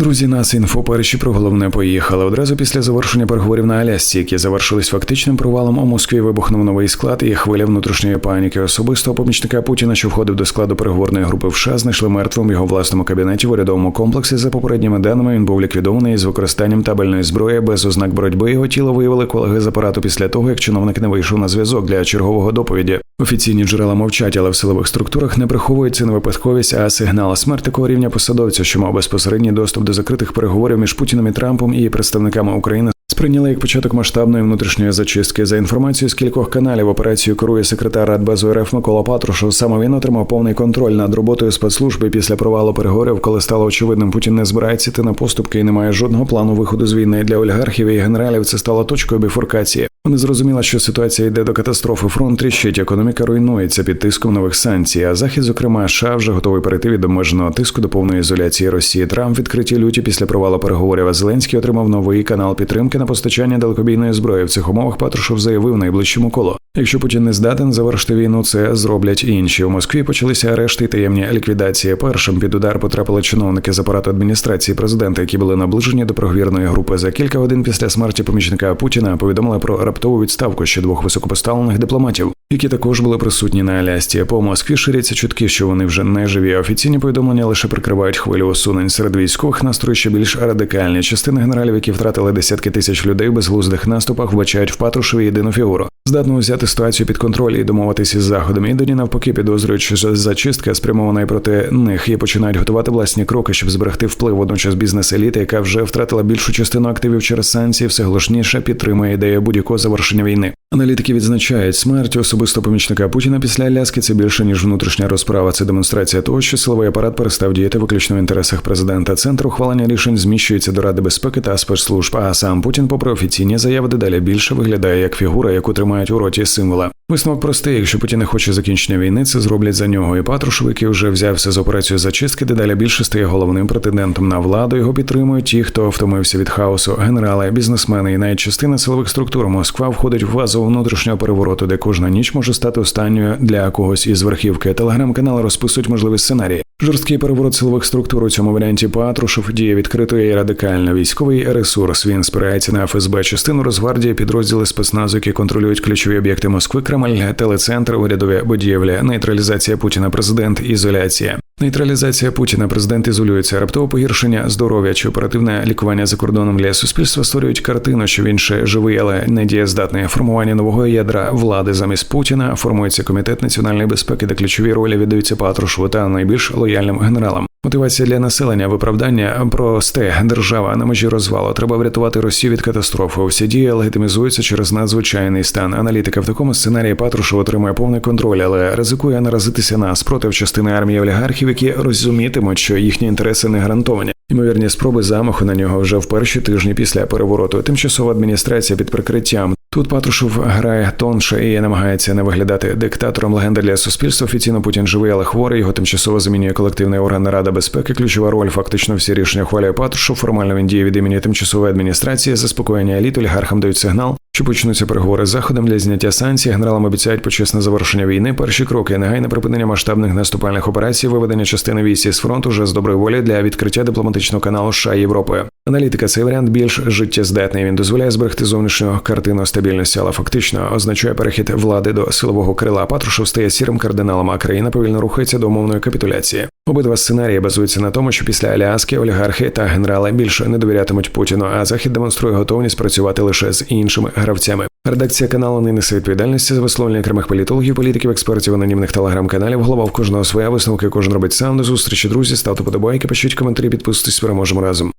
Друзі, нас інфо перші про головне поїхали. Одразу після завершення переговорів на Алясці, які завершились фактичним провалом у Москві, вибухнув новий склад і хвиля внутрішньої паніки. Особисто помічника Путіна, що входив до складу переговорної групи в США, знайшли мертвим в його власному кабінеті в урядовому комплексі. За попередніми даними він був ліквідований з використанням табельної зброї без ознак боротьби. Його тіло виявили колеги з апарату після того, як чиновник не вийшов на зв'язок для чергового доповіді. Офіційні джерела мовчать, але в силових структурах не приховується не випадковість, а сигнал смерть такого рівня посадовця, що мав безпосередній доступ до закритих переговорів між Путіним і Трампом і представниками України. Сприйняли як початок масштабної внутрішньої зачистки за інформацією з кількох каналів. Операцію керує секретар Радбезу РФ Микола Патрушев. Саме він отримав повний контроль над роботою спецслужби після провалу переговорів, коли стало очевидним, Путін не збирається йти на поступки і не має жодного плану виходу з війни для олігархів і генералів. Це стало точкою біфуркації. Вони зрозуміли, що ситуація йде до катастрофи. Фронт тріщить, економіка руйнується під тиском нових санкцій. А захід, зокрема, США вже готовий перейти від обмеженого тиску до повної ізоляції Росії. Трамп відкриті люті після провалу переговорів. А Зеленський отримав новий канал підтримки на постачання далекобійної зброї. В цих умовах Патрушев заявив найближчому колу. Якщо Путін не здатен завершити війну, це зроблять інші. У Москві почалися арешти і таємні ліквідації. Першим під удар потрапили чиновники з апарату адміністрації президента, які були наближені до проговірної групи. За кілька годин після смерті помічника Путіна повідомили про раптову відставку ще двох високопоставлених дипломатів, які також були присутні на Алясті. По Москві ширяться чутки, що вони вже не живі. Офіційні повідомлення лише прикривають хвилю осунень серед військових. Настрої ще більш радикальні. Частина генералів, які втратили десятки тисяч людей в безглуздих наступах, вбачають в Патрушеві єдину фігуру. Здатно взяти ситуацію під контроль і домовитися із заходом. І доні навпаки підозрюють, що зачистка спрямована проти них і починають готувати власні кроки, щоб зберегти вплив водночас бізнес-еліти, яка вже втратила більшу частину активів через санкції, все глушніше підтримує ідею будь-якого завершення війни. Аналітики відзначають смерть особисто помічника Путіна після Аляски це більше ніж внутрішня розправа. Це демонстрація того, що силовий апарат перестав діяти виключно в інтересах президента. Центр ухвалення рішень зміщується до Ради безпеки та спецслужб. А сам Путін, попри офіційні заяви, дедалі більше виглядає як фігура, яку тримають у роті символа. Висновок простий, якщо Путін не хоче закінчення війни, це зроблять за нього. І Патрушев, який вже взявся з операцією зачистки, дедалі більше стає головним претендентом на владу. Його підтримують ті, хто втомився від хаосу, генерали, бізнесмени і навіть частина силових структур. Москва входить в фазу внутрішнього перевороту, де кожна ніч може стати останньою для когось із верхівки. Телеграм-канали розписують можливі сценарії. Жорсткий переворот силових структур у цьому варіанті Патрушев діє відкрито і радикально. Військовий ресурс. Він спирається на ФСБ, частину Росгвардії, підрозділи спецназу, які контролюють ключові об'єкти Москви, Кремль, телецентр, урядові будівлі, нейтралізація Путіна, президент, ізоляція. Нейтралізація Путіна, президент ізолюється, раптове погіршення здоров'я чи оперативне лікування за кордоном для суспільства створюють картину, що він ще живий, але не дієздатний. Формування нового ядра влади замість Путіна формується комітет національної безпеки, де ключові ролі віддаються Патрушеву та найбільш лояльним генералам. Мотивація для населення, виправдання просте держава на межі розвалу. Треба врятувати Росію від катастрофи. Всі дії легітимізуються через надзвичайний стан. Аналітика в такому сценарії Патрушев отримує повний контроль, але ризикує наразитися на спротив частини армії олігархів, які розумітимуть, що їхні інтереси не гарантовані. Ймовірні спроби замаху на нього вже в перші тижні після перевороту. Тимчасова адміністрація під прикриттям. Тут Патрушев грає тонше і намагається не виглядати диктатором. Легенда для суспільства. Офіційно Путін живий, але хворий. Його тимчасово замінює колективний орган Рада безпеки. Ключова роль фактично всі рішення ухвалює Патрушев. Формально він діє від імені тимчасової адміністрації. Заспокоєння еліт олігархам дають сигнал. Що почнуться переговори з заходом для зняття санкцій, генералам обіцяють почесне завершення війни. Перші кроки негайне припинення масштабних наступальних операцій, виведення частини військ з фронту вже з доброї волі для відкриття дипломатичного каналу США Європи. Аналітика цей варіант більш життєздатний. Він дозволяє зберегти зовнішню картину стабільності, але фактично означає перехід влади до силового крила. Патрушев стає сірим кардиналом, а країна повільно рухається до умовної капітуляції. Обидва сценарії базуються на тому, що після Аляски олігархи та генерали більше не довірятимуть Путіну, а захід демонструє готовність працювати лише з іншими гравцями. Редакція каналу не несе відповідальності за висловлення окремих політологів, політиків, експертів, анонімних телеграм-каналів. Голова в кожного своя висновки. Кожен робить сам до зустрічі. Друзі, ставте подобайки, пишіть коментарі, підписуйтесь, переможемо разом.